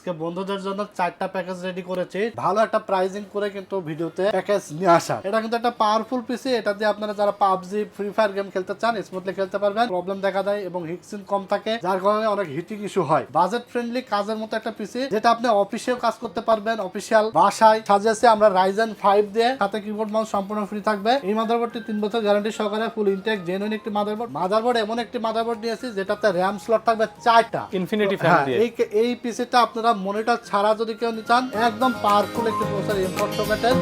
আজকে বন্ধুদের জন্য চারটা প্যাকেজ রেডি করেছি। ভালো একটা প্রাইজিং করে কিন্তু ভিডিওতে প্যাকেজ নিয়ে আসা। এটা কিন্তু একটা পাওয়ারফুল পিসি এটা দিয়ে আপনারা যারা পাবজি ফ্রি ফায়ার গেম খেলতে চান স্মুথলি খেলতে পারবেন। প্রবলেম দেখা দেয় এবং হিটসিন কম থাকে যার কারণে অনেক হিটিং ইস্যু হয়। বাজেট ফ্রেন্ডলি কাজের মতো একটা পিসি যেটা আপনি অফিসেও কাজ করতে পারবেন অফিসিয়াল বাসায়। সাজিয়েছে আমরা রাইজেন ফাইভ দিয়ে সাথে কিবোর্ড মাউস সম্পূর্ণ ফ্রি থাকবে। এই মাদারবোর্ডটি তিন বছর গ্যারান্টি সহকারে ফুল ইনটেক জেনুইন একটি মাদারবোর্ড মাদারবোর্ড এমন একটি মাদারবোর্ড নিয়েছি যেটাতে র্যাম স্লট থাকবে চারটা। ইনফিনিটি হ্যাঁ, এই এই পিসিটা আপনারা মনিটর ছাড়া যদি কেউ নিতে চান একদম পাওয়ারফুল একটি প্রসেসর ইম্পোর্ট সকেটের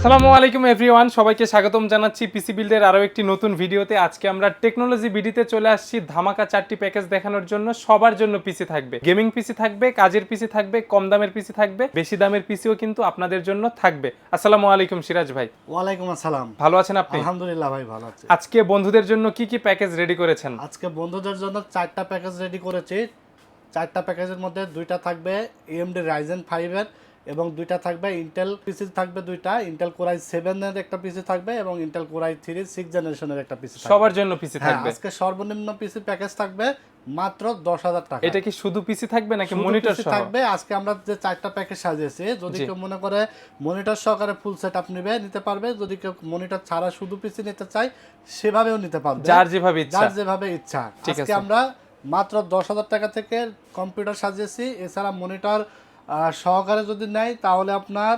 আসসালামু আলাইকুম এভরিওয়ান সবাইকে স্বাগতম জানাচ্ছি পিসি বিল্ডের আরও একটি নতুন ভিডিওতে। আজকে আমরা টেকনোলজি বিডিতে চলে আসছি ধামাকা চারটি প্যাকেজ দেখানোর জন্য সবার জন্য পিসি থাকবে। গেমিং পিসি থাকবে কাজের পিসি থাকবে কম দামের পিসি থাকবে বেশি দামের পিসিও কিন্তু আপনাদের জন্য থাকবে। আসসালামু আলাইকুম সিরাজ ভাই। ওয়ালাইকুম আসসালাম। ভালো আছেন আপনি? আলহামদুলিল্লাহ ভাই ভালো আছি। আজকে বন্ধুদের জন্য কি কি প্যাকেজ রেডি করেছেন? আজকে বন্ধুদের জন্য চারটা প্যাকেজ রেডি করেছি। চারটা প্যাকেজের মধ্যে দুইটা থাকবে এএমডি রাইজেন ফাইভের এবং দুইটা থাকবে ইন্টেল পিসি থাকবে দুইটা ইন্টেল কোরাই সেভেনের একটা পিসি থাকবে এবং ইন্টেল কোরাই থ্রি সিক্স জেনারেশনের একটা পিসি সবার জন্য পিসি হ্যাঁ থাকবে। আজকে সর্বনিম্ন পিসি প্যাকেজ থাকবে মাত্র দশ হাজার টাকা। এটা কি শুধু পিসি থাকবে নাকি মনিটর থাকবে আজকে আমরা যে চারটা প্যাকেজ সাজিয়েছি যদি কেউ মনে করে মনিটর সহকারে ফুল সেট আপ নেবে নিতে পারবে যদি কেউ মনিটর ছাড়া শুধু পিসি নিতে চায় সেভাবেও নিতে পারবে। যার যেভাবে ইচ্ছা। যার যেভাবে ইচ্ছা। আজকে। আমরা মাত্র দশ হাজার টাকা থেকে কম্পিউটার সাজিয়েছি এছাড়া মনিটর সহকারে যদি নেয় তাহলে আপনার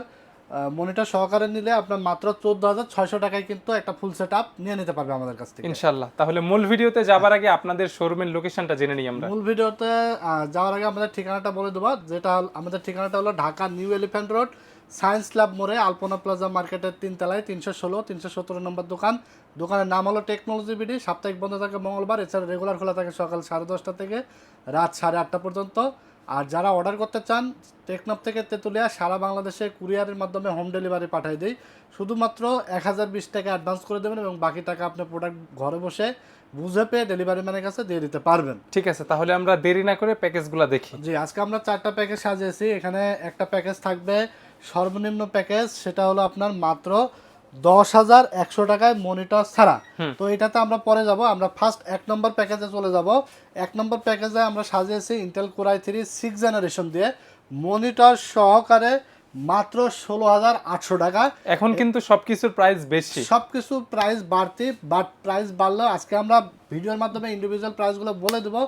মনিটর সহকারে নিলে আপনার মাত্র চোদ্দ হাজার ছয়শো টাকায় কিন্তু একটা ফুল সেট আপ নিয়ে নিতে পারবে আমাদের কাছ থেকে। ইনশাল্লাহ তাহলে মূল ভিডিওতে যাবার আগে আপনাদের শোরুমের লোকেশনটা জেনে নিই আমরা। মূল ভিডিওতে যাওয়ার আগে আমাদের ঠিকানাটা বলে দেবো। যেটা আমাদের ঠিকানাটা হলো Dhaka new Elephant Road Science Club মোড়ে আলপনা প্লাজা মার্কেটের তিনতলায় তিনশো ষোলো তিনশো সতেরো নম্বর দোকান। দোকানের নাম হলো টেকনোলজি বিডি। সাপ্তাহিক বন্ধ থাকে মঙ্গলবার এছাড়া রেগুলার খোলা থাকে সকাল সাড়ে দশটা থেকে রাত সাড়ে আটটা পর্যন্ত। আর যারা অর্ডার করতে চান টেকনপ থেকে তেঁতুলিয়া সারা বাংলাদেশে কুরিয়ারের মাধ্যমে হোম ডেলিভারি পাঠিয়ে দিই। শুধুমাত্র এক হাজার বিশ টাকা অ্যাডভান্স করে দেবেন এবং বাকি টাকা আপনি প্রোডাক্ট ঘরে বসে বুঝে পেয়ে ডেলিভারি ম্যানের কাছে দিয়ে দিতে পারবেন। ঠিক আছে তাহলে আমরা দেরি না করে প্যাকেজগুলো দেখি। জি আজকে আমরা চারটা প্যাকেজ সাজিয়েছি। এখানে একটা প্যাকেজ থাকবে সর্বনিম্ন প্যাকেজ সেটা হলো আপনার মাত্র দশ হাজার একশো টাকায় মনিটর ছাড়া। তো এটাতে আমরা পরে যাব আমরা ফার্স্ট এক নম্বর প্যাকেজে চলে যাব। এক নম্বর প্যাকেজে আমরা সাজিয়েছি Intel core i three six generation দিয়ে। মনিটর সহকারে মাত্র ষোলো হাজার আটশো টাকা। এখন কিন্তু সবকিছুর প্রাইস বেশি। সবকিছু প্রাইস বাড়তি বাট প্রাইস বাড়লেও আজকে আমরা ভিডিওর মাধ্যমে ইন্ডিভিজুয়াল প্রাইসগুলো বলে দেবো।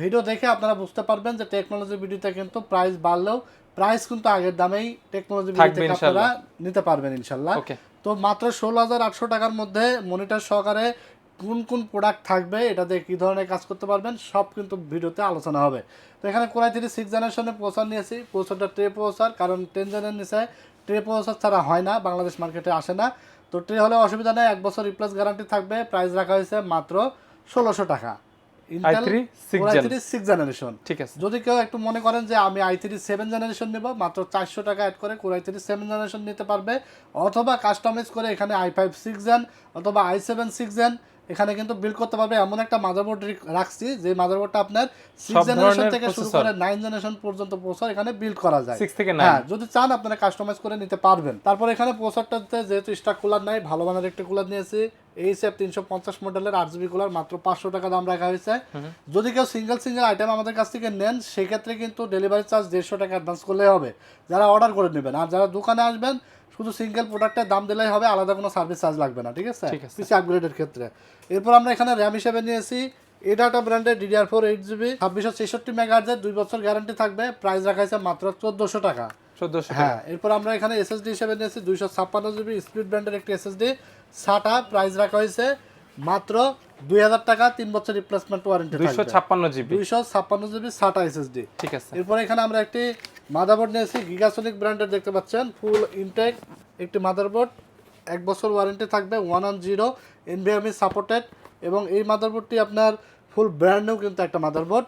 ভিডিও দেখে আপনারা বুঝতে পারবেন যে টেকনোলজি ভিডিওতে কিন্তু প্রাইস বাড়লেও প্রাইস কিন্তু আগের দামেই টেকনোলজি ভিডিও থেকে আপনারা নিতে পারবেন ইনশাল্লাহ। তো মাত্র ষোলো হাজার আটশো টাকার মধ্যে মনিটর সহকারে কোন কোন প্রোডাক্ট থাকবে, এটা দিয়ে কী ধরনের কাজ করতে পারবেন, সব কিন্তু ভিডিওতে আলোচনা হবে। তো এখানে কোরাই থ্রি সিক্স জেনারেশনের প্রসার নিয়েছি প্রসারটা ট্রে প্রসার কারণ টেন জেনের নিচে ট্রে প্রসার ছাড়া হয় না, বাংলাদেশ মার্কেটে আসে না। তো ট্রে হলে অসুবিধা নেই, এক বছর রিপ্লেস গ্যারান্টি থাকবে প্রাইস রাখা হয়েছে মাত্র ষোলোশো টাকা। I3 six gen। Six generation ঠিক আছে যদি কেউ একটু মনে করেন যে আমি আই থ্রি সেভেন জেনারেশন নেব মাত্র চারশো টাকা অ্যাড করে core i three seven generation নিতে পারবে অথবা কাস্টমাইজ করে এখানে আই ফাইভ সিক্স জেন অথবা আই সেভেন সিক্স জেন এখানে কিন্তু বিল করতে পারবে এমন একটা মাদারবোর্ড রাখছি যে মাদারবোর্ডটা আপনার সিক্স জেনারেশন থেকে শুরু করে নাইন জেনারেশন পর্যন্ত প্রসেসর এখানে বিল করা যায়। থেকে হ্যাঁ যদি চান আপনারা কাস্টমাইজ করে নিতে পারবেন। তারপর এখানে প্রসেসরটাতে যেহেতু স্টক কুলার নাই ভালো মানের একটা কুলার নিয়েছি। এইচএফ তিনশো পঞ্চাশ মডেলের আট জিবি কুলার মাত্র পাঁচশো টাকা দাম রাখা হয়েছে। যদি কেউ সিঙ্গেল সিঙ্গেল আইটেম আমাদের কাছ থেকে নেন সেক্ষেত্রে কিন্তু ডেলিভারি চার্জ দেড়শো টাকা অ্যাডভান্স করলে হবে। যারা অর্ডার করে নেবেন আর যারা দোকানে আসবেন শুধু সিঙ্গেল প্রোডাক্টের দাম দিলেই হবে আলাদা কোনো সার্ভিস চার্জ লাগবে না ঠিক আছে? পিসি আপগ্রেডের ক্ষেত্রে। এরপর আমরা এখানে র্যাম হিসেবে নিয়েছি। এডাটা ব্র্যান্ডের ডিডিআর ফোর এইট জিবি ছাব্বিশশো ছেষট্টি মেগাহার্জের দুই বছর গ্যারান্টি থাকবে। প্রাইস রাখা হয়েছে মাত্র চোদ্দোশো টাকা। চোদ্দশো হ্যাঁ এরপর আমরা এখানে এসএসডি হিসেবে নিয়েছি দুইশো ছাপ্পান্ন জিবি স্পিড ব্র্যান্ডের একটি এসএসডি সাটা প্রাইস রাখা হয়েছে মাত্র দুই হাজার টাকা তিন বছর রিপ্লেসমেন্ট ওয়ারেন্টি দুইশো ছাপ্পান্ন জিবি দুইশো ছাপ্পান্ন জিবি সাটা এসএসডি ঠিক আছে। এরপর এখানে আমরা একটি মাদারবোর্ড নিয়েছি গিগাসনিক ব্র্যান্ডের দেখতে পাচ্ছেন। ফুল ইনটেক একটি মাদারবোর্ড। এক বছর ওয়ারেন্টি থাকবে one on zero NVMe supported এবং এই মাদারবোর্ডটি আপনার ফুল ব্র্যান্ড নিউ কিন্তু একটা মাদারবোর্ড।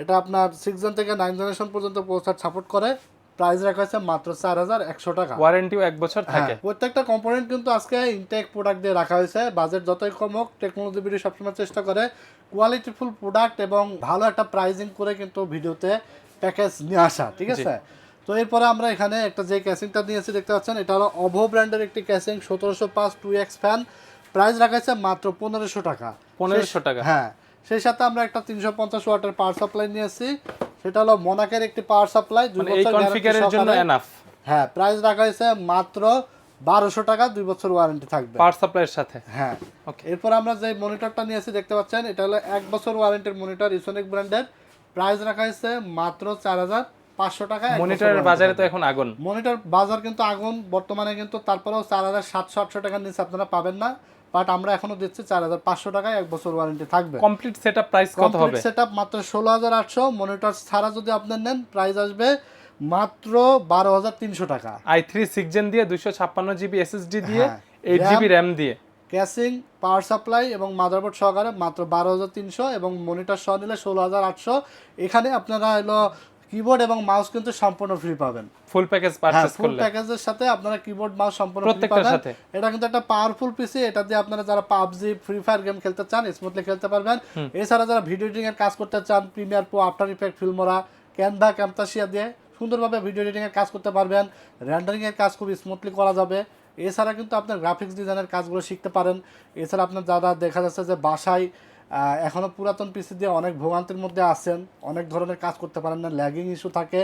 এটা আপনার সিক্স জন থেকে নাইন জেনারেশন পর্যন্ত পৌঁছার সাপোর্ট করে। প্রাইস রাখা হয়েছে মাত্র চার হাজার একশো টাকা। ওয়ারেন্টিও এক বছর থাকে। হ্যাঁ, প্রত্যেকটা কম্পোনেন্ট কিন্তু আজকে ইনটেক প্রোডাক্ট দিয়ে রাখা হয়েছে। বাজেট যতই কম হোক টেকনোলজি ভিডিও সবসময় চেষ্টা করে। কোয়ালিটিফুল প্রোডাক্ট এবং ভালো একটা প্রাইজিং করে কিন্তু ভিডিওতে প্যাকেজ নিয়ে আসা ঠিক আছে? তো এরপরে আমরা এখানে একটা যে ক্যাসিংটা নিয়েছি দেখতে পাচ্ছেন এটা হলো অভো ব্র্যান্ডের একটি ক্যাসিং সতেরোশো পাঁচ টু এক্স ফ্যান। প্রাইস রাখা আছে মাত্র পনেরোশো টাকা। 1500 টাকা। হ্যাঁ সেই সাথে আমরা একটা তিনশো পঞ্চাশ ওয়াটের পাওয়ার সাপ্লাই নিয়েছি। সেটা হলো মোনাকের একটি পাওয়ার সাপ্লাই মানে এই কনফিগারের জন্য এনাফ হ্যাঁ প্রাইস রাখা হয়েছে মাত্র বারোশো টাকা দুই বছর ওয়ারেন্টি থাকবে। পাওয়ার সাপ্লাইয়ের সাথে? হ্যাঁ। ওকে এরপর আমরা যে মনিটরটা নিয়েছি দেখতে পাচ্ছেন এটা হলো এক বছর ওয়ারেন্টির মনিটর ইসোনিক ব্র্যান্ডের প্রাইস রাখা হয়েছে মাত্র চার হাজার পাঁচশো টাকা মনিটরের বাজারে তো এখন আগুন। মনিটর বাজার কিন্তু আগুন বর্তমানে কিন্তু তারপরেও চার হাজার সাতশো আটশো টাকার নিচে আপনারা পাবেন না বাট আমরা এখনও দিচ্ছি চার হাজার পাঁচশো টাকায় এক বছর ওয়ারেন্টি থাকবে। কমপ্লিট সেট আপ প্রাইস কত হবে? সেট আপ মাত্র ষোলো হাজার আটশো মনিটর ছাড়া যদি আপনি নেন প্রাইস আসবে মাত্র বারো হাজার তিনশো টাকা। আই থ্রি সিক্স জেন দিয়ে দুইশো ছাপ্পান্ন জিবি এসএসডি দিয়ে এইট জিবি র্যাম দিয়ে। ক্যাসিং পাওয়ার সাপ্লাই এবং মাদারবোর্ড সহকারে মাত্র বারো হাজার তিনশো এবং মনিটর সহ নিলে ষোলো হাজার আটশো। এখানে আপনারা হলো কিবোর্ড এবং মাউস কিন্তু সম্পূর্ণ ফ্রি পাবেন। ফুল প্যাকেজ পারচেজ ফুল প্যাকেজের সাথে আপনারা কিবোর্ড মাউস সম্পূর্ণ ফ্রি পাবেন। এটা কিন্তু একটা পাওয়ারফুল পিসি এটা দিয়ে আপনারা যারা পাবজি ফ্রি ফায়ার গেম খেলতে চান স্মুথলি খেলতে পারবেন। এছাড়া যারা ভিডিও এডিটিং এর কাজ করতে চান Premiere Pro After Effect Filmora Canva Camtasia দিয়ে সুন্দরভাবে ভিডিও এডিটিং এর কাজ করতে পারবেন। র্যান্ডারিং এর কাজ খুব স্মুথলি করা যাবে। এছাড়া কিন্তু আপনার গ্রাফিক্স ডিজাইনের কাজগুলো শিখতে পারেন। এছাড়া আপনার যারা দেখা যাচ্ছে যে বাসায় এখনও পুরাতন পিসি দিয়ে অনেক ভোগান্তির মধ্যে আছেন অনেক ধরনের কাজ করতে পারেন না ল্যাগিং ইস্যু থাকে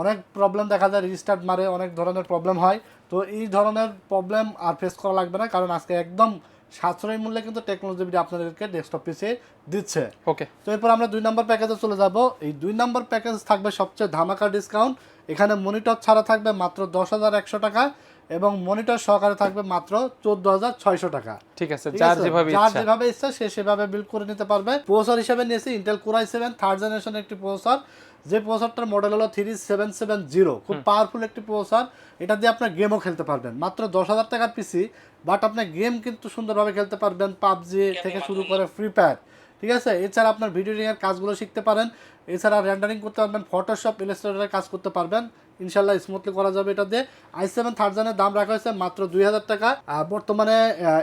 অনেক প্রবলেম দেখা যায় রিস্টার্ট মারে অনেক ধরনের প্রবলেম হয়। তো এই ধরনের প্রবলেম আর ফেস করা লাগবে না কারণ আজকে একদম সাশ্রয়ী মূল্যে কিন্তু টেকনোলজি বিডি আপনাদেরকে ডেস্কটপ পিসে দিচ্ছে। ওকে তো এরপর আমরা দুই নম্বর প্যাকেজে চলে যাব। এই দুই নম্বর প্যাকেজ থাকবে সবচেয়ে ধামাকা ডিসকাউন্ট এখানে মনিটর ছাড়া থাকবে মাত্র দশ হাজার একশো টাকা। এবং মনিটর সহকারে থাকবে মাত্র চোদ্দ হাজার ছয়শো টাকা। ঠিক আছে যার যেভাবে যার যেভাবে ইচ্ছা সে সেভাবে বিল্ড করে নিতে পারবে। প্রসেসর হিসেবে নিয়েছি ইন্টেল কোরাই সেভেন থার্ড জেনারেশনের একটি প্রসেসর যে প্রসেসরটার মডেল হলো থ্রি সেভেন সেভেন জিরো খুব পাওয়ারফুল একটি প্রসেসর এটা দিয়ে আপনার গেমও খেলতে পারবেন। মাত্র দশ হাজার টাকার পিসি বাট আপনি গেম কিন্তু সুন্দরভাবে খেলতে পারবেন পাবজি থেকে শুরু করে ফ্রি ফায়ার ঠিক আছে? এছাড়া আপনার ভিডিও এর কাজগুলো শিখতে পারেন। এছাড়া র্যান্ডারিং করতে পারবেন ফটোশপ ইলাস্ট্রেটরের কাজ করতে পারবেন। ইনশাল্লাহ স্মুথলি করা যাবে এটা দিয়ে আই সেভেন থার্ড জেনের দাম রাখা হয়েছে মাত্র দুই হাজার টাকা। আর বর্তমানে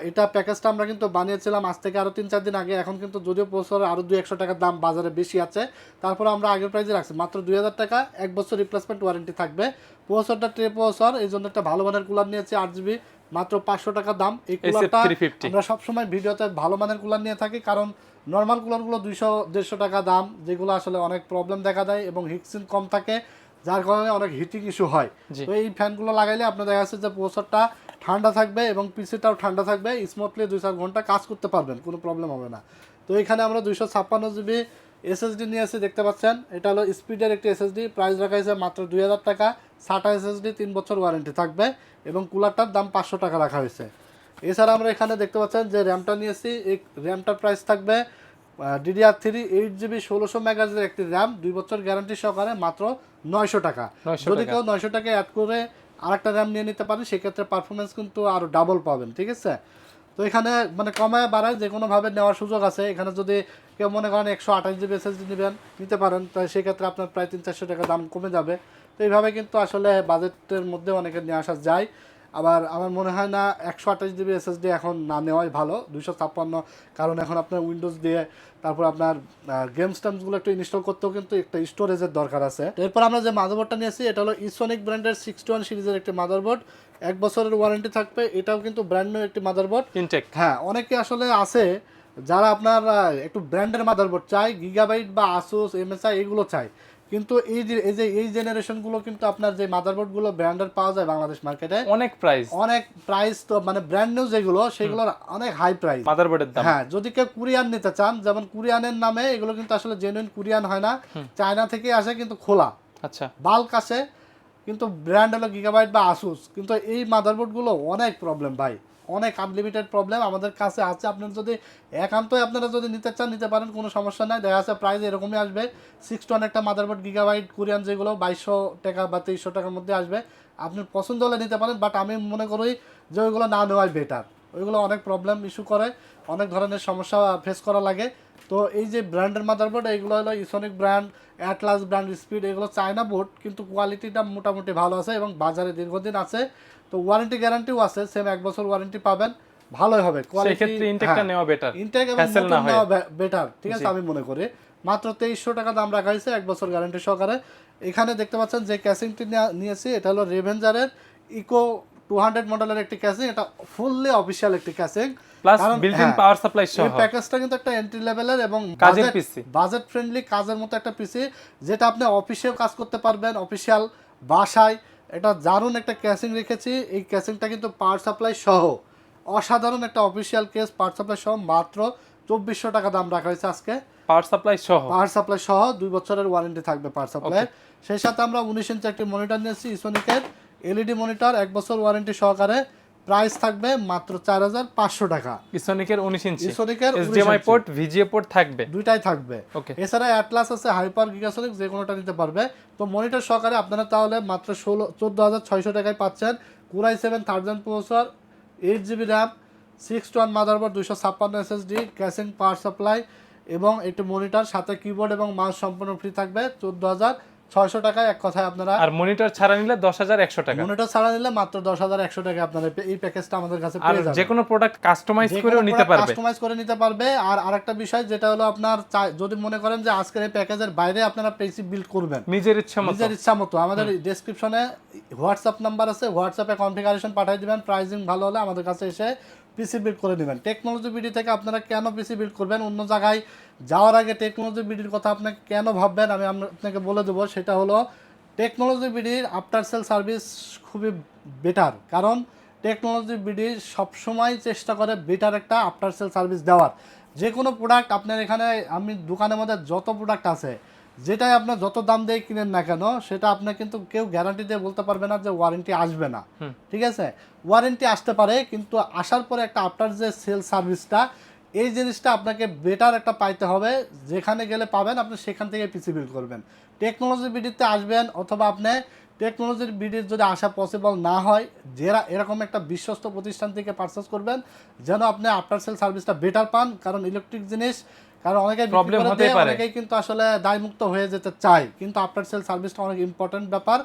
এটা প্যাকেজটা আমরা কিন্তু বানিয়েছিলাম আজ থেকে আরও তিন চার দিন আগে। এখন কিন্তু যদিও প্রসেসর আরও দুই একশো টাকার দাম বাজারে বেশি আছে। তারপর আমরা আগের প্রাইসে রাখছি মাত্র দুই হাজার টাকা। এক বছর রিপ্লেসমেন্ট ওয়ারেন্টি থাকবে। প্রসেসরটা ট্রে প্রসেসর এই জন্য একটা ভালো মানের কুলার নিয়েছি আট জিবি মাত্র পাঁচশো টাকা দাম। এই কুলারটা আমরা সবসময় ভিডিওতে ভালো মানের কুলার নিয়ে থাকি কারণ নর্মাল কুলারগুলো দুইশো দেড়শো টাকা দাম যেগুলো আসলে অনেক প্রবলেম দেখা দেয় এবং হিটসিন কম থাকে। যার কারণে অনেক হিটিং ইস্যু হয়। তো এই ফ্যানগুলো লাগাইলে আপনার দেখা যাচ্ছে যে প্রসেসরটা ঠান্ডা থাকবে এবং পিসিটাও ঠান্ডা থাকবে স্মুথলি দুই চার ঘণ্টা কাজ করতে পারবেন কোনো প্রবলেম হবে না। তো এখানে আমরা দুইশো ছাপ্পান্ন জিবি এসএসডি নিয়ে এসে দেখতে পাচ্ছেন? এটা হলো স্পিডের একটি এসএসডি প্রাইস রাখা হয়েছে মাত্র দুই হাজার টাকা। সাটা এসএসডি তিন বছর ওয়ারেন্টি থাকবে এবং কুলারটার দাম পাঁচশো টাকা রাখা হয়েছে। এছাড়া আমরা এখানে দেখতে পাচ্ছেন যে র্যামটা নিয়েছি এই র্যামটার প্রাইস থাকবে ডিডিআর থ্রি এইট জিবি ষোলোশো মেগাজের একটি র্যাম দুই বছর গ্যারান্টি সহকারে মাত্র নয়শো টাকা। যদি কেউ নয়শো টাকা অ্যাড করে আরেকটা র্যাম নিয়ে নিতে পারেন সেক্ষেত্রে পারফরমেন্স কিন্তু আরও ডাবল পাবেন ঠিক আছে? তো এখানে মানে কমায় বাড়ায় যে কোনোভাবে নেওয়ার সুযোগ আছে। এখানে যদি কেউ মনে করেন একশো আঠাশ জিবি এসএসডি নেবেন নিতে পারেন তাই সেক্ষেত্রে আপনার প্রায় তিন চারশো টাকা দাম কমে যাবে। তো এইভাবে কিন্তু আসলে বাজেটের মধ্যে অনেকে নিয়ে আসা যায়। আবার আমার মনে হয় না একশো আঠাশ জিবি এসএসডি এখন না নেওয়াই ভালো দুশো ছাপ্পান্ন কারণ এখন আপনার উইন্ডোজ দিয়ে তারপর আপনার গেমস টেমসগুলো একটু ইনস্টল করতেও কিন্তু একটা স্টোরেজের দরকার আছে। এরপর আমরা যে মাদারবোর্ডটা নিয়েছি এটা হলো ইসোনিক ব্র্যান্ডের সিক্সটি ওয়ান সিরিজের একটি মাদারবোর্ড এক বছরের ওয়ারেন্টি থাকবে এটাও কিন্তু ব্র্যান্ড নিউ একটি মাদারবোর্ড ইনটেক হ্যাঁ অনেকে আসলে আছে যারা আপনার একটু ব্র্যান্ডের মাদারবোর্ড চাই গিগাবাইট বা আসুস এমএসআই এগুলো চাই কিন্তু এই যে এই যে এই জেনারেশনগুলো কিন্তু আপনার যে মাদারবোর্ডগুলো ব্র্যান্ডের পাওয়া যায় বাংলাদেশ মার্কেটে অনেক প্রাইস অনেক প্রাইস তো মানে ব্র্যান্ড নিউ যেগুলো সেগুলোর অনেক হাই প্রাইস মাদারবোর্ডের দাম। হ্যাঁ যদি কেউ কুরিয়ান নিতে চান যেমন কুরিয়ানের নামে এগুলো কিন্তু আসলে জেনুইন কুরিয়ান হয় না। চায়না থেকে আসে কিন্তু খোলা। আচ্ছা। বাল্ক আসে কিন্তু ব্র্যান্ড হলো গিগাবাইট বা আসুস কিন্তু এই মাদারবোর্ডগুলো অনেক প্রবলেম ভাই। অনেক আনলিমিটেড প্রবলেম আমাদের কাছে আছে। আপনার যদি একান্তই আপনারা যদি নিতে চান, নিতে পারেন, কোনো সমস্যা নাই। দেখা যাচ্ছে প্রাইস এরকমই আসবে। সিক্স টন একটা মাদারবোর্ড গিগাবাইট কোরিয়ান যেগুলো বাইশশো টাকা বা তেইশশো টাকার মধ্যে আসবে। আপনি পছন্দ হলে নিতে পারেন বাট আমি মনে করি যে ওইগুলো না নেওয়াই বেটার ওইগুলো অনেক প্রবলেম ইস্যু করে, অনেক ধরনের সমস্যা ফেস করা লাগে। তো এই যে ব্র্যান্ডের মাদারবোর্ড এগুলো হলো Esonic brand Atlas brand speed এগুলো চায়না বোর্ড কিন্তু কোয়ালিটিটা মোটামুটি ভালো আছে এবং বাজারে দীর্ঘদিন আছে। তো ওয়ারেন্টি গ্যারান্টিও আছে সেম এক বছর ওয়ারেন্টি পাবেন ভালোই হবে। সেক্ষেত্রে ইনটেকটা নেওয়া বেটার ইনটেক এবং হয়। নেওয়া বেটার ঠিক আছে আমি মনে করি। মাত্র তেইশশো টাকা দাম রাখা হয়েছে এক বছর গ্যারান্টি সহকারে। এখানে দেখতে পাচ্ছেন যে ক্যাসিংটি নেয়া- নিয়েছি এটা হলো রেভেঞ্জারের ইকো টু হান্ড্রেড মডেলের একটি ক্যাসিং এটা ফুললি অফিসিয়াল একটি casing plus built in power supply সহ এই প্যাকেজটা কিন্তু একটা এন্ট্রি লেভেলের এবং কাজের PC বাজেট ফ্রেন্ডলি কাজের মতো একটা পিসি যেটা আপনি অফিসেও কাজ করতে পারবেন অফিসিয়াল বাসায়। এটা দারুণ একটা ক্যাসিং রেখেছি। এই ক্যাসিংটা কিন্তু পাওয়ার সাপ্লাই সহ। অসাধারণ একটা অফিসিয়াল কেস পাওয়ার সাপ্লাই সহ মাত্র চব্বিশশো টাকা দাম রাখা হয়েছে আজকে। পাওয়ার সাপ্লাই সহ। পাওয়ার সাপ্লাই সহ দুই বছরের ওয়ারেন্টি থাকবে পাওয়ার সাপ্লাই সেই সাথে আমরা উনিশ ইঞ্চি একটি মনিটর নিয়েছি ইসোনিকের এলইডি মনিটর এক বছর ওয়ারেন্টি সহকারে। প্রাইস থাকবে মাত্র চার হাজার পাঁচশো টাকা। ইসোনিকের 19 ইঞ্চি। ইসোনিকের এইচডিএমআই পোর্ট ভিজিএ পোর্ট থাকবে। দুইটাই থাকবে। ওকে এছাড়া অ্যাটলাস আছে হাইপার গিগাসনিক যে কোনোটা নিতে পারবে। তো মনিটর সহকারে আপনারা তাহলে মাত্র ষোলো চোদ্দ হাজার ছয়শো টাকায় পাচ্ছেন। কুরাই seven thousand processor eight GB RAM six two one motherboard দুশো ছাপ্পান্ন এসএসডি ক্যাসিং পাওয়ার সাপ্লাই এবং একটি মনিটর সাথে কিবোর্ড এবং মাউস সম্পূর্ণ ফ্রি থাকবে। চোদ্দ হাজার ছয়শো টাকায় এক কথায় আপনারা আর মনিটর ছাড়া নিলে 10100 টাকা। মনিটর ছাড়া নিলে মাত্র দশ হাজার একশো টাকা আপনারা এই প্যাকেজটা আমাদের কাছে আর যে কোনো প্রোডাক্ট কাস্টমাইজ করেও নিতে পারবে। কাস্টমাইজ করে নিতে পারবে। আর আরেকটা বিষয় যেটা হলো আপনার যদি মনে করেন যে আজকের এই প্যাকেজের বাইরে আপনারা পেসি বিল্ড করবেন। নিজের ইচ্ছা মতো। নিজের ইচ্ছা মতো। আমাদের ডেসক্রিপশনে হোয়াটসঅ্যাপ নাম্বার আছে। হোয়াটসঅ্যাপে কনফিগারেশন পাঠিয়ে দিবেন। প্রাইসিং ভালো হলে আমাদের কাছে এসে পিসি বিল্ড করে নেবেন। টেকনোলজি বিডি থেকে আপনারা কেন পিসি বিল্ড করবেন? অন্য জায়গায় যাওয়ার আগে টেকনোলজি বিডির কথা আপনাকে কেন ভাববেন? আমি আপনাকে বলে দেবো, সেটা হলো টেকনোলজি বিডির আফটার সেল সার্ভিস খুবই বেটার কারণ টেকনোলজি বিডি সবসময় চেষ্টা করে বেটার একটা আফটার সেল সার্ভিস দেওয়ার। যে কোনো প্রোডাক্ট আপনার এখানে, আমি দোকানের মধ্যে যত প্রোডাক্ট আছে যেটাই আপনার যত দাম দিয়ে কিনেন না কেন সেটা আপনার কিন্তু কেউ গ্যারান্টি দিয়ে বলতে পারবে না যে ওয়ারেন্টি আসবে না। ঠিক আছে? ওয়ারেন্টি আসতে পারে কিন্তু আসার পরে একটা আফটার যে সেল সার্ভিসটা এই জিনিসটা আপনাকে বেটার একটা পাইতে হবে। যেখানে গেলে পাবেন আপনি সেখান থেকে পিসি বিল করবেন। টেকনোলজি বিডিতে আসবেন অথবা আপনি টেকনোলজির বিডির যদি আসা পসিবল না হয় যারা এরকম একটা বিশ্বস্ত প্রতিষ্ঠান থেকে পারচেস করবেন যেন আপনি আফটার সেল সার্ভিসটা বেটার পান। কারণ ইলেকট্রিক জিনিস কারণ অনেকে হতেই দেয়, পারে। অনেকেই কিন্তু আসলে দায়মুক্ত হয়ে যেতে চায়। কিন্তু আফটার সেল সার্ভিসটা অনেক ইম্পর্টেন্ট ব্যাপার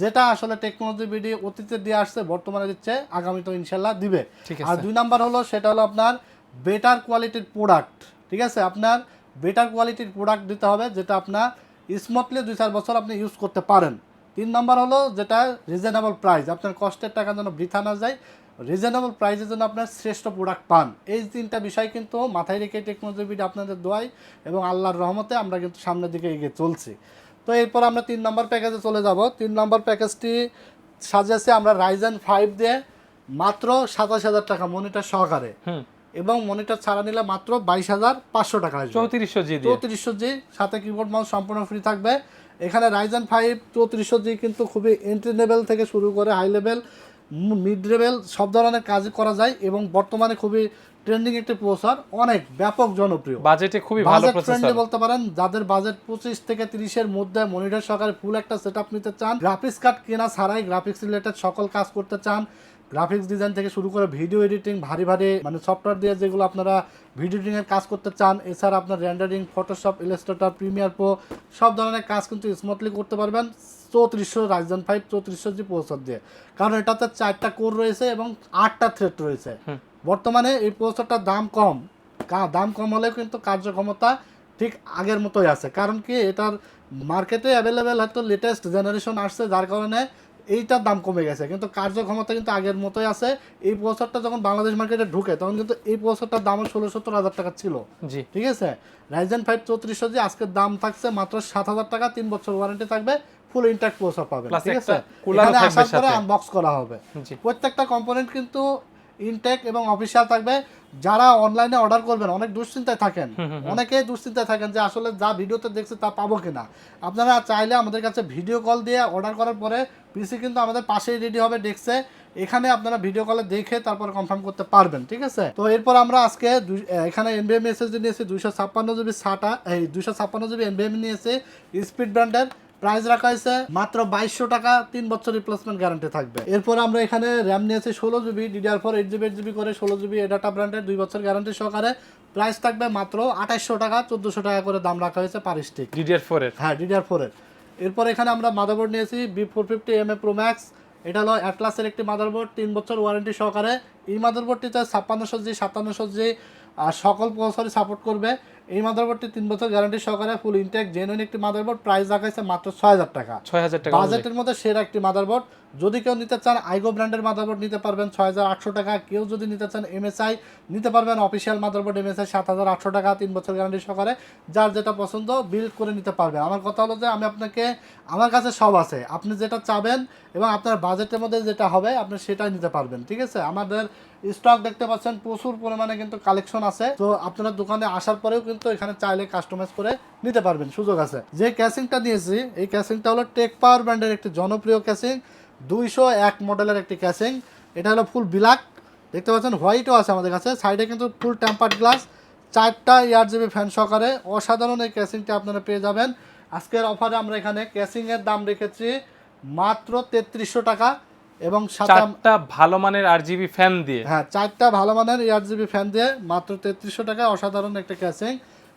যেটা আসলে টেকনোলজি বিডি অতীতে দিয়ে আসছে বর্তমানে দিচ্ছে আগামী তো ইনশাল্লাহ দিবে। আর দুই নাম্বার হলো সেটা হলো আপনার বেটার কোয়ালিটির প্রোডাক্ট ঠিক আছে? আপনার বেটার কোয়ালিটির প্রোডাক্ট দিতে হবে যেটা আপনার স্মুথলি দুই চার বছর আপনি ইউজ করতে পারেন। তিন নাম্বার হলো যেটা রিজনেবল প্রাইস আপনার কষ্টের টাকা যেন বৃথা না যায় রিজনেবল প্রাইসের জন্য আপনার শ্রেষ্ঠ প্রোডাক্ট পান। এই তিনটা বিষয় কিন্তু মাথায় রেখে টেকনোলজি বিডি আপনাদের দোয়াই এবং আল্লাহর রহমতে আমরা কিন্তু সামনের দিকে এগিয়ে চলছি। তো এরপর আমরা তিন নম্বর প্যাকেজে চলে যাব। তিন নম্বর প্যাকেজটি সাজিয়েছি আমরা রাইজেন ফাইভ দিয়ে মাত্র সাতাশ হাজার টাকা মনিটর সহকারে। এবং মনিটর ছাড়া নিলে মাত্র বাইশ হাজার পাঁচশো টাকা আসবে। 3400 জি চৌত্রিশশো জি সাথে কিবোর্ড মাউস সম্পূর্ণ ফ্রি থাকবে। এখানে রাইজেন ফাইভ চৌত্রিশশো জি কিন্তু খুবই এন্ট্রি লেভেল থেকে শুরু করে হাই লেভেল মিড লেভেল সব ধরনের কাজ করা যায় এবং বর্তমানে খুবই ট্রেন্ডিং একটি প্রসার অনেক ব্যাপক জনপ্রিয়। বাজেটে খুবই ভালো প্রসেসর বলতে পারেন যাদের বাজেট পঁচিশ থেকে তিরিশের মধ্যে মনিটর সহকারে ফুল একটা সেট নিতে চান গ্রাফিক্স কার্ড কেনা ছাড়াই গ্রাফিক্স রিলেটেড সকল কাজ করতে চান গ্রাফিক্স ডিজাইন থেকে শুরু করে ভিডিও এডিটিং ভারী ভারী মানে সফটওয়্যার দিয়ে যেগুলো আপনারা ভিডিও এডিটিং এর কাজ করতে চান এছাড়া আপনার rendering Photoshop Illustrator Premiere Pro সব ধরনের কাজ কিন্তু স্মুথলি করতে পারবেন চৌত্রিশশো রাইজন ফাইভ চৌত্রিশশো জি প্রসেসর দিয়ে। কারণ এটাতে চারটা কোর রয়েছে এবং আটটা থ্রেড রয়েছে। বর্তমানে এই প্রসেসরটার দাম কম। দাম কম হলেও কিন্তু কার্যক্ষমতা ঠিক আগের মতোই আছে। কারণ কি এটার মার্কেটে অ্যাভেলেবেল হয়তো লেটেস্ট জেনারেশন আসছে যার কারণে এইটার দাম কমে গেছে। কিন্তু কার্যক্ষমতা কিন্তু আগের মতোই আছে। এই প্রসেসরটা যখন বাংলাদেশ মার্কেটে ঢুকে তখন কিন্তু এই প্রসেসরটার দাম ষোলো সত্তর হাজার টাকা ছিল। জি। ঠিক আছে? রাইজেন ফাইভ চৌত্রিশশো যে আজকের দাম থাকছে মাত্র সাত হাজার টাকা তিন বছর ওয়ারেন্টি থাকবে ফুল ইন্ট্যাক্ট প্রসেসর পাবে ঠিক আছে? আসার পরে আনবক্স করা হবে। প্রত্যেকটা কম্পোনেন্ট কিন্তু ইনটেক এবং অফিসিয়াল থাকবে। যারা অনলাইনে অর্ডার করবেন অনেক দুশ্চিন্তায় থাকেন। অনেকেই দুশ্চিন্তায় থাকেন যে আসলে যা ভিডিওতে দেখছে তা পাবো কিনা। আপনারা চাইলে আমাদের কাছে ভিডিও কল দিয়ে অর্ডার করার পরে পিসি কিন্তু আমাদের পাশেই রেডি হবে ডেস্কে এখানে আপনারা ভিডিও কলে দেখে তারপর কনফার্ম করতে পারবেন ঠিক আছে? তো এরপর আমরা আজকে এখানে এনবিএম এসএসডি নিয়েছি দুইশো ছাপ্পান্ন জিবি সাটা এই দুইশো ছাপ্পান্ন জিবি এনবিএম নিয়েছি স্পিড ব্র্যান্ডের প্রাইস রাখা হয়েছে মাত্র বাইশশো টাকা তিন বছর রিপ্লেসমেন্ট গ্যারান্টি থাকবে। এরপর আমরা এখানে র্যাম নিয়েছি ষোলো GB DDR four eight GB eight GB করে ষোলো জিবি এডাটা ব্র্যান্ডের দুই বছর গ্যারান্টি সহকারে। প্রাইস থাকবে মাত্র আঠাইশশো টাকা চোদ্দোশো টাকা করে দাম রাখা হয়েছে পার স্টিক ডিডিআর ফোর এর? হ্যাঁ ডিডিআর ফোরের এরপর এখানে আমরা মাদারবোর্ড নিয়েছি B four fifty M A pro max এটা হলো অ্যাটলাসের একটি মাদারবোর্ড তিন বছর ওয়ারেন্টি সহকারে। এই মাদারবোর্ডটিতে ছাপ্পান্নশো জি সাতান্নশো জি আর সকল প্রসেসরই সাপোর্ট করবে। এই মাদারবোর্ডটি তিন বছর গ্যারান্টি সহকারে ফুল ইনটেক জেনুইন একটি মাদারবোর্ড প্রাইস রাখাইছে মাত্র ছয় হাজার টাকা। ছয় হাজার টাকা বাজেটের মধ্যে সেরা একটি মাদারবোর্ড যদি কেউ নিতে চান আইগো ব্র্যান্ডের মাদারবোর্ড নিতে পারবেন ছয় হাজার আটশো টাকা। কেউ যদি নিতে চান এমএসআই নিতে পারবেন অফিসিয়াল মাদারবোর্ড এমএসআই সাত হাজার আটশো টাকা, তিন বছর গ্যারান্টি সহকারে। যার যেটা পছন্দ বিল্ড করে নিতে পারবেন। আমার কথা হলো যে আমি আপনাকে, আমার কাছে সব আছে। আপনি যেটা চাবেন এবং আপনার বাজেটের মধ্যে যেটা হবে, আপনি সেটাই নিতে পারবেন। ঠিক আছে? আমাদের স্টক দেখতে পাচ্ছেন, প্রচুর পরিমাণে কিন্তু কালেকশন আছে। তো আপনারা দোকানে আসার পরেও কিন্তু এখানে চাইলে কাস্টমাইজ করে নিতে পারবেন। সুযোগ আছে। যে ক্যাসিংটা নিয়েছি, এই ক্যাসিংটা হলো টেক পাওয়ার ব্র্যান্ডের একটি জনপ্রিয় ক্যাসিং দুইশো এক মডেলের একটি ক্যাসিং এটা হলো ফুল ব্ল্যাক দেখতে পাচ্ছেন হোয়াইটও আছে আমাদের কাছে। সাইডে কিন্তু ফুল টেম্পার্ড গ্লাস চারটা ইয়ার জিবি ফ্যান সহকারে অসাধারণ এই ক্যাসিংটা আপনারা পেয়ে যাবেন। আজকের অফারে আমরা এখানে ক্যাসিংয়ের দাম রেখেছি মাত্র তেত্রিশশো টাকা এবং চারটা ভালো মানের আর জিবি ফ্যান দিয়ে। হ্যাঁ চারটা ভালো মানের ইয়ার জিবি ফ্যান দিয়ে মাত্র তেত্রিশশো টাকা অসাধারণ একটা ক্যাসিং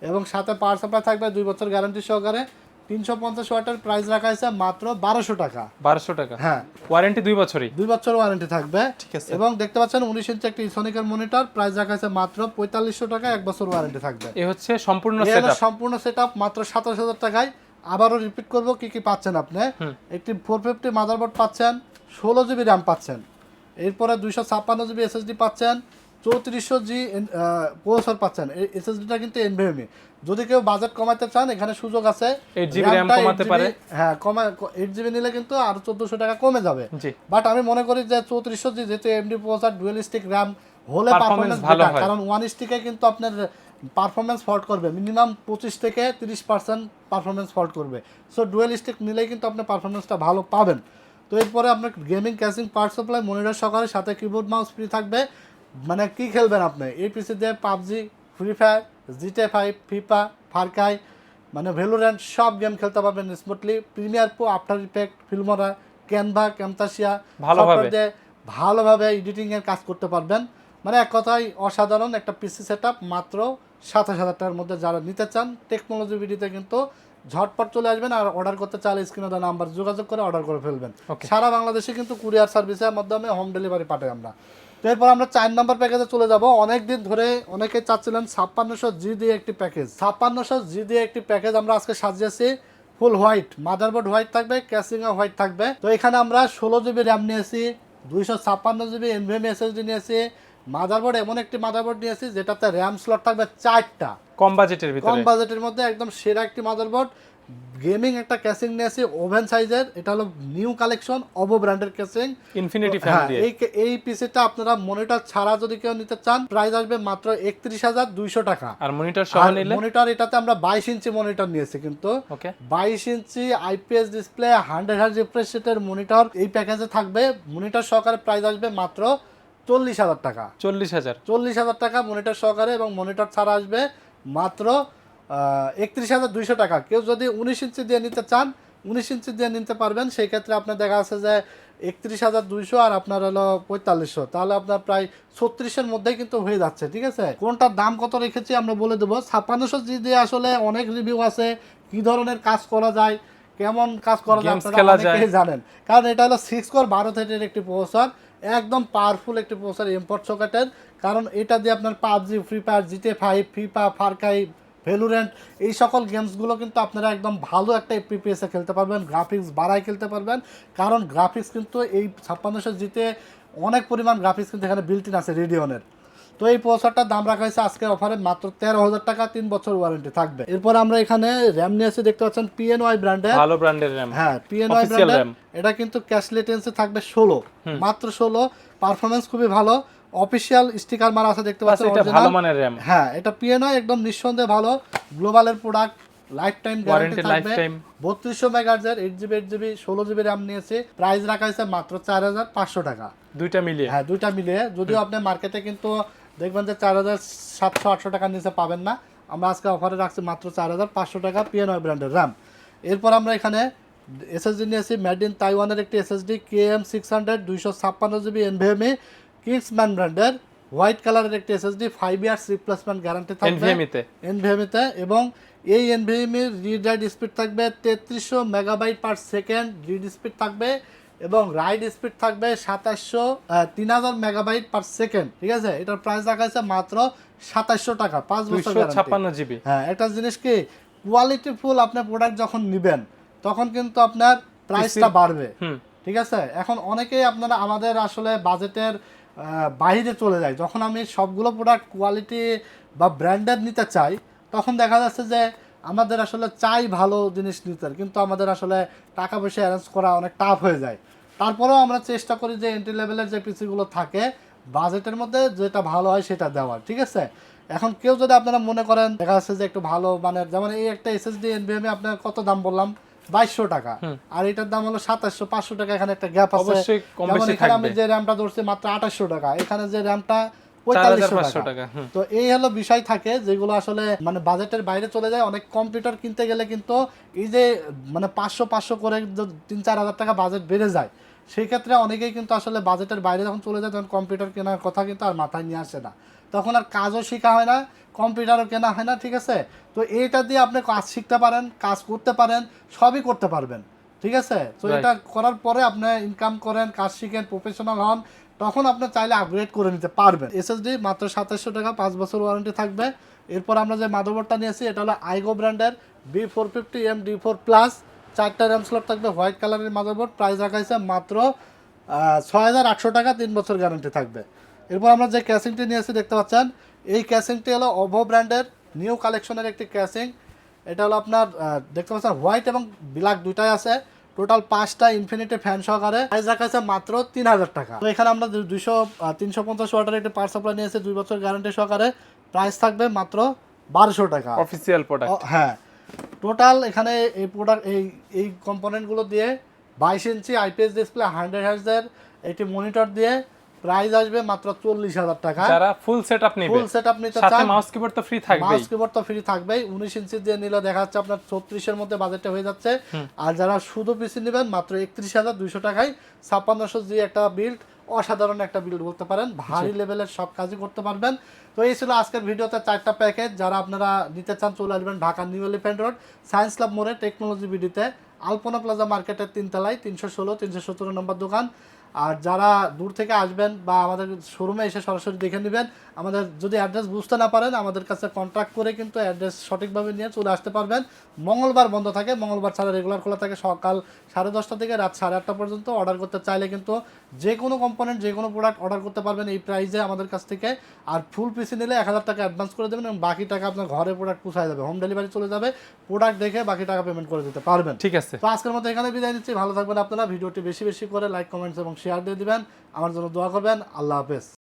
এবং সাথে পাওয়ার সাপ্লাই থাকবে দুই বছর গ্যারান্টি সহকারে। তিনশো পঞ্চাশ ওয়াটের প্রাইস রাখা হয়েছে মাত্র বারোশো টাকা। বারোশো টাকা। হ্যাঁ। ওয়ারেন্টি দুই বছরই। দুই বছর ওয়ারেন্টি থাকবে। ঠিক আছে। এবং দেখতে পাচ্ছেন উনিশ ইঞ্চি একটি ইসনিকের মনিটর প্রাইস রাখা হয়েছে মাত্র পঁয়তাল্লিশশো টাকা এক বছর ওয়ারেন্টি থাকবে। এ হচ্ছে সম্পূর্ণ সম্পূর্ণ সেট মাত্র সাতাশ হাজার টাকায়। আবারও রিপিট করব কি কি পাচ্ছেন আপনি? একটি ফোর ফিফটি মাদারবোর্ড পাচ্ছেন ষোলো জিবি র্যাম পাচ্ছেন। এরপরে দুইশো ছাপ্পান্ন জিবি এসএসডি পাচ্ছেন চৌত্রিশশো জি প্রসেসর পাচ্ছেন। এসএসডিটা কিন্তু এনভিএমই যদি কেউ বাজেট কমাতে চান এখানে সুযোগ আছে। 8 GB RAM RAM টা কমাতে পারে। হ্যাঁ কমা এইট জিবি নিলে কিন্তু আরও চোদ্দোশো টাকা কমে যাবে। বাট আমি মনে করি যে চৌত্রিশশো জি যেহেতু AMD processor dual stick RAM হলে পারফরমেন্স ভালো কারণ ওয়ান স্টিকে কিন্তু আপনার পারফরমেন্স ফল্ট করবে। মিনিমাম পঁচিশ থেকে তিরিশ পার্সেন্ট পারফরমেন্স ফল্ট করবে। সো ডুয়েল স্টিক নিলেই কিন্তু আপনি পারফরমেন্সটা ভালো পাবেন। তো এরপরে আপনার gaming casing power supply monitor সহকারে সাথে কিবোর্ড মাউস ফ্রি থাকবে। মানে কি খেলবেন আপনি? এই পিসি দিয়ে PUBG free fire GTA five FIFA Far Cry মানে ভ্যালোরেন্ট সব গেম খেলতে পারবেন smoothly Premiere Pro after effect Filmora Canva Camtasia ভালোভাবে। ভালোভাবে এডিটিং এর কাজ করতে পারবেন। মানে এক কথায় অসাধারণ একটা পিসি সেট মাত্র সাতাশ হাজার টাকার মধ্যে যারা নিতে চান টেকনোলজি ভিডিওতে কিন্তু ঝটপট চলে আসবেন আর অর্ডার করতে চাইলে স্ক্রিনে দেওয়া নাম্বার যোগাযোগ করে অর্ডার করে ফেলবেন। সারা বাংলাদেশে কিন্তু কুরিয়ার সার্ভিসের মাধ্যমে হোম ডেলিভারি পাঠাই আমরা। এরপর আমরা চার নাম্বার প্যাকেজে চলে যাব। অনেক দিন ধরে অনেকে চাচ্ছিলেন ছাপ্পান্নশো জি দিয়ে একটি প্যাকেজ ছাপ্পান্নশো জি দিয়ে একটি প্যাকেজ আমরা আজকে সাজিয়েছি। ফুল হোয়াইট মাদারবোর্ড হোয়াইট থাকবে ক্যাসিংও হোয়াইট থাকবে। তো এখানে আমরা ষোলো জিবি র্যাম নিয়েছি দুইশো ছাপ্পান্ন জিবি এনভিএম এসএসডি নিয়েছি। মাদারবোর্ড এমন একটি মাদারবোর্ড নিয়েছি যেটাতে র্যাম স্লট থাকবে চারটা। কম বাজেটের কম বাজেটের মধ্যে একদম সেরা একটি মাদারবোর্ড গেমিং একটা ক্যাসিং নিয়ে নিয়েছি ওভেন সাইজের এটা হলো নিউ কালেকশন অবো ব্র্যান্ডের ক্যাসিং ইনফিনিটি দিয়ে এই এই পিসিটা আপনারা মনিটর ছাড়া যদি কেউ নিতে চান প্রাইস আসবে মাত্র একত্রিশ হাজার দুইশো টাকা। আর মনিটর সহ নিলে? মনিটর এটাতে আমরা বাইশ ইঞ্চি মনিটর নিয়েছি কিন্তু। বাইশ ইঞ্চি IPS display hundred hertz refresh রেটের মনিটর এই প্যাকেজে থাকবে। মনিটর সহকারে প্রাইস আসবে মাত্র চল্লিশ হাজার টাকা। চল্লিশ হাজার। চল্লিশ হাজার টাকা মনিটর সহকারে এবং মনিটর ছাড়া আসবে মাত্র একত্রিশ হাজার দুইশো টাকা। কেউ যদি উনিশ ইঞ্চি দিয়ে নিতে চান উনিশ ইঞ্চি দিয়ে নিতে পারবেন। সেই ক্ষেত্রে আপনার দেখা আছে যে একত্রিশ হাজার দুইশো আর আপনার হলো পঁয়তাল্লিশশো। তাহলে আপনার প্রায় ছত্রিশের মধ্যেই কিন্তু হয়ে যাচ্ছে ঠিক আছে? কোনটার দাম কত রেখেছি আমরা বলে দেবো। ছাপ্পান্নশো জি দিয়ে আসলে অনেক রিভিউ আছে। কি ধরনের কাজ করা যায় কেমন কাজ করা যায় আপনারা অনেকেই জানেন। কারণ এটা হলো সিক্স কোর বারো থেটের একটি প্রসেসর একদম পাওয়ারফুল একটি প্রসেসর ইম্পোর্ট সকেটের কারণ এটা দিয়ে আপনার PUBG free fire GTA five FIFA Far Cry Valorant এই সকল গেমসগুলো কিন্তু আপনারা একদম ভালো একটা এফপিপিএসে খেলতে পারবেন গ্রাফিক্স বাড়ায় খেলতে পারবেন। কারণ গ্রাফিক্স কিন্তু এই ছাপ্পান্নশো জিতে অনেক পরিমাণ গ্রাফিক্স কিন্তু এখানে বিল্ট ইন আছে রেডিয়নের তো এই প্রসেসরটার দাম রাখা হয়েছে আজকে অফারে মাত্র তেরো হাজার টাকা তিন বছর ওয়ারেন্টি থাকবে। এরপর আমরা এখানে র্যাম নিয়েছি দেখতে পাচ্ছেন পিএনওয়াই ব্র্যান্ডের ভালো ব্র্যান্ডের র্যাম হ্যাঁ পিএনওয়াই Official ব্র্যান্ডের এটা কিন্তু ক্যাশ লেটেন্সি থাকবে ষোলো মাত্র ষোলো। পারফরমেন্স খুবই ভালো। অফিসিয়াল স্টিকার মারা আছে দেখতে পাচ্ছেন এটা ভালো মানের র্যাম হ্যাঁ এটা পিএনআই একদম নিঃসন্দেহে ভালো। গ্লোবালের প্রোডাক্ট লাইফ টাইম গ্যারান্টি থাকবে। বত্রিশশো মেগাহার্জের এইট জিবি এইট জিবি ষোলো জিবি র্যাম নিয়েছে। প্রাইস রাখা হয়েছে মাত্র চার হাজার পাঁচশো টাকা। দুইটা মিলিয়ে। হ্যাঁ দুইটা মিলিয়ে। যদিও আপনি মার্কেটে কিন্তু দেখবেন যে চার হাজার সাতশো আটশো টাকার নিচে পাবেন না। আমরা আজকে অফারে রাখছি মাত্র চার হাজার পাঁচশো টাকা পিএনআই ব্র্যান্ডের র্যাম এরপর আমরা এখানে এসএসডি নিয়েছি। মেড ইন তাইওয়ানের একটি SSD K M six hundred দুইশো ছাপ্পান্ন জিবি এনভিএমই কিংসম্যান ব্র্যান্ডের হোয়াইট কালারের একটি SSD five years replacement guarantee থাকবে। এনভিএমিতে এনভিএমিতে এবং এই এনভিএমির রিড রাইড স্পিড থাকবে তেত্রিশশো megabyte per second read speed থাকবে এবং রাইড স্পিড থাকবে সাতাশশো তিন হাজার মেগাবাইট পার সেকেন্ড ঠিক আছে? এটার প্রাইস রাখা আছে মাত্র সাতাশশো টাকা পাঁচ বছর। ছাপ্পান্ন জিবি হ্যাঁ একটা জিনিস কি? কোয়ালিটি ফুল আপনি প্রোডাক্ট যখন নেবেন তখন কিন্তু আপনার প্রাইসটা বাড়বে। ঠিক আছে? এখন অনেকেই আপনারা আমাদের আসলে বাজেটের বাইরে চলে যায়। যখন আমি সবগুলো প্রোডাক্ট কোয়ালিটি বা ব্র্যান্ডেড নিতে চাই, তখন দেখা যাচ্ছে যে আমাদের আসলে চাই ভালো জিনিস নিতে, কিন্তু আমাদের আসলে টাকা পয়সা অ্যারেঞ্জ করা অনেক টাফ হয়ে যায়। তারপরেও আমরা চেষ্টা করি যে এন্ট্রি লেভেলের যে পিসিগুলো থাকে বাজেটের মধ্যে যেটা ভালো হয় সেটা দেওয়ার, ঠিক আছে? এখন কেউ যদি আপনারা মনে করেন, দেখা যাচ্ছে যে একটু ভালো মানে যেমন এই একটা এসএসডি এনভিএমে আপনার কত দাম বললাম? বাইশশো টাকা। আর এটার দাম হলো সাতাশশো পাঁচশো টাকা এখানে একটা গ্যাপ আছে। যেমন এখানে আমি যে র্যামটা ধরছি মাত্র আঠাশশো টাকা এখানে যে র্যামটা পঁয়তাল্লিশশো টাকা। টাকা তো এই হলো বিষয় থাকে যেগুলো আসলে মানে বাজেটের বাইরে চলে যায়। অনেক কম্পিউটার কিনতে গেলে কিন্তু এই যে মানে পাঁচশো পাঁচশো করে তিন চার হাজার টাকা বাজেট বেড়ে যায়। সেই ক্ষেত্রে অনেকেই কিন্তু আসলে বাজেটের বাইরে যখন চলে যায় তখন কম্পিউটার কেনার কথা কিন্তু আর মাথায় নিয়ে আসে না। তখন আর কাজও শেখা হয় না কম্পিউটারও কেনা হয় না ঠিক আছে? তো এইটা দিয়ে আপনি কাজ শিখতে পারেন কাজ করতে পারেন সবই করতে পারবেন ঠিক আছে? তো এটা করার পরে আপনি ইনকাম করেন কাজ শিখেন প্রফেশনাল হন তখন আপনি চাইলে আপগ্রেড করে নিতে পারবেন। এসএসডি মাত্র সাতাশশো টাকা পাঁচ বছর ওয়ারেন্টি থাকবে। এরপর আমরা যে মাদারবোর্ডটা নিয়েছি এটা হলো আইগো ব্র্যান্ডের B four fifty M D four plus চারটা র্যাম স্লট থাকবে হোয়াইট কালারের মাদারবোর্ড প্রাইস রাখা হয়েছে মাত্র ছয় হাজার আটশো টাকা তিন বছর গ্যারান্টি থাকবে। এরপর আমরা যে ক্যাসিংটি নিয়েছি দেখতে পাচ্ছেন? এই ক্যাসিংটি হলো ওভো ব্র্যান্ডের নিউ কালেকশনের একটি ক্যাসিং। এটা হলো আপনার দেখতে পাচ্ছেন হোয়াইট এবং ব্ল্যাক দুইটাই আছে। টোটাল পাঁচটা ইনফিনিটি ফ্যান সহকারে। প্রাইস রাখা আছে মাত্র তিন হাজার টাকা। তো এখানে আমরা দু- দুইশো তিনশো পঞ্চাশ ওয়াটার একটি পাওয়ার সাপ্লাই নিয়েছি দুই বছর গ্যারান্টি সহকারে। প্রাইস থাকবে মাত্র বারোশো টাকা। অফিসিয়াল প্রোডাক্ট হ্যাঁ। টোটাল এখানে এই প্রোডাক্ট এই এই কম্পোনেন্টগুলো দিয়ে বাইশ ইঞ্চি আইপিএস ডিসপ্লে হান্ড্রেড হার্জের একটি মনিটর দিয়ে প্রাইস আসবে মাত্র চল্লিশ হাজার টাকা। যারা ফুল নেবে। ফুল সেট আপনি সাথে মাউস কিবোর্ড তো ফ্রি থাকবেই। মাউস কিবোর্ড তো ফ্রি থাকবেই। উনিশ ইঞ্চি দিয়ে নিলে দেখা যাচ্ছে আপনার ছত্রিশের মধ্যে বাজেটে হয়ে যাচ্ছে। আর যারা শুধু পিসি নেবেন মাত্র একত্রিশ হাজার দুইশো টাকায় ছাপ্পান্নশো জি একটা বিল্ড অসাধারণ একটা বিল্ড বলতে পারেন। ভারী লেভেলের সব কাজই করতে পারবেন। তো এই ছিল আজকের ভিডিওতে চারটা প্যাকেজ যারা আপনারা নিতে চান চলে আসবেন Dhaka New Elephant Road science club মোড়ে টেকনোলজি বিডিতে আলপনা প্লাজা মার্কেটের তিনতলায় তিনশো ষোলো তিনশো সতেরো নম্বর দোকান। আর যারা দূর থেকে আসবেন বা আমাদের শোরুমে এসে সরাসরি দেখে নেবেন আমাদের যদি অ্যাড্রেস বুঝতে না পারেন আমাদের কাছে কন্ট্যাক্ট করে কিন্তু অ্যাড্রেস সঠিকভাবে নিয়ে চলে আসতে পারবেন। মঙ্গলবার বন্ধ থাকে মঙ্গলবার ছাড়া রেগুলার খোলা থাকে। সকাল সাড়ে দশটা থেকে রাত সাড়ে আটটা পর্যন্ত অর্ডার করতে চাইলে কিন্তু যে কোনো কম্পোনেন্ট যে কোনো প্রোডাক্ট অর্ডার করতে পারবেন এই প্রাইসে আমাদের কাছ থেকে। আর ফুল পিসি নিলে এক হাজার টাকা অ্যাডভান্স করে দেবেন এবং বাকি টাকা আপনার ঘরে প্রোডাক্ট পৌঁছায় যাবে। হোম ডেলিভারি চলে যাবে প্রোডাক্ট দেখে বাকি টাকা পেমেন্ট করে দিতে পারবেন। ঠিক আছে। তো আজকের মতো এখানে বিদায় নিচ্ছি। ভালো থাকবেন আপনারা। ভিডিওটি বেশি বেশি করে লাইক কমেন্টস এবং শেয়ার দিয়ে দিবেন। আমার জন্য দোয়া করবেন। আল্লাহ হাফেজ।